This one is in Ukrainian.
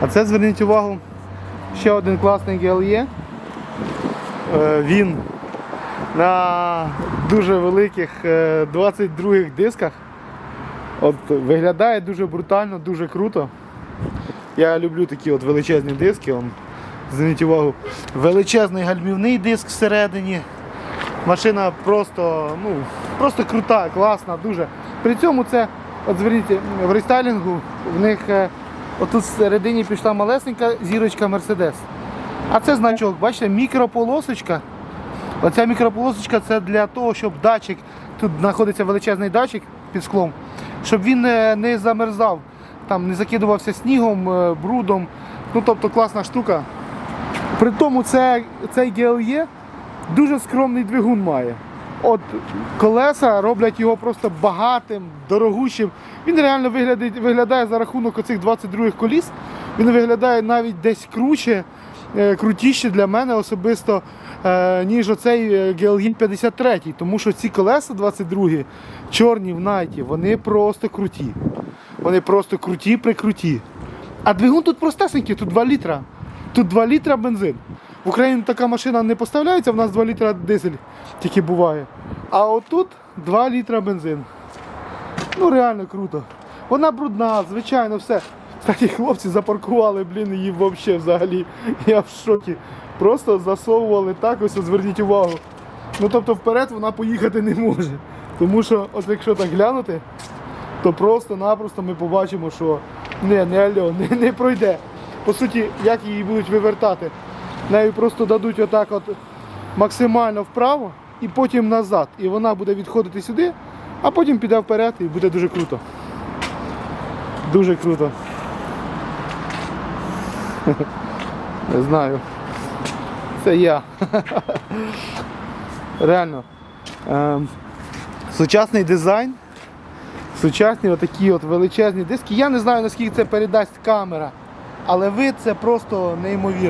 А це зверніть увагу, ще один класний GLE. Е, Він на дуже великих е, 22 дисках. От виглядає дуже брутально, дуже круто. Я люблю такі от величезні диски. Он, зверніть увагу, величезний гальмівний диск всередині. Машина просто, ну, просто крута, класна, дуже. При цьому це, от зверніть, в рестайлінгу в них е, отут всередині пішла малесенька зірочка Mercedes. А це значок, бачите, мікрополосочка. Оця мікрополосочка це для того, щоб датчик, тут знаходиться величезний датчик під склом, щоб він не, не замерзав, там не закидувався снігом, е, брудом. Ну тобто класна штука. При тому це, цей GLE дуже скромний двигун має. От колеса роблять його просто багатим, дорогущим. Він реально виглядає, виглядає за рахунок оцих 22 коліс. Він виглядає навіть десь круче, е, крутіше для мене особисто, е, ніж оцей е, GLE 53. Тому що ці колеса 22 чорні в найті, вони просто круті. Вони просто круті прикруті. А двигун тут простесенький, тут 2 літра. Тут 2 літра бензин. В Україні така машина не поставляється, в нас 2 літра дизель тільки буває. А отут 2 літра бензин. Ну реально круто. Вона брудна, звичайно, все. Такі хлопці запаркували, блін, її взагалі взагалі. Я в шокі. Просто засовували так, ось зверніть увагу. Ну тобто вперед вона поїхати не може. Тому що, от якщо так глянути, то просто-напросто ми побачимо, що не, не альо, не, не пройде. По суті, як її будуть вивертати. Нею просто дадуть отак от максимально вправо і потім назад. І вона буде відходити сюди, а потім піде вперед і буде дуже круто. Дуже круто. Не знаю. Це я. Реально. Ем, сучасний дизайн. Сучасні отакі от величезні диски. Я не знаю наскільки це передасть камера, але вид це просто неймовірно.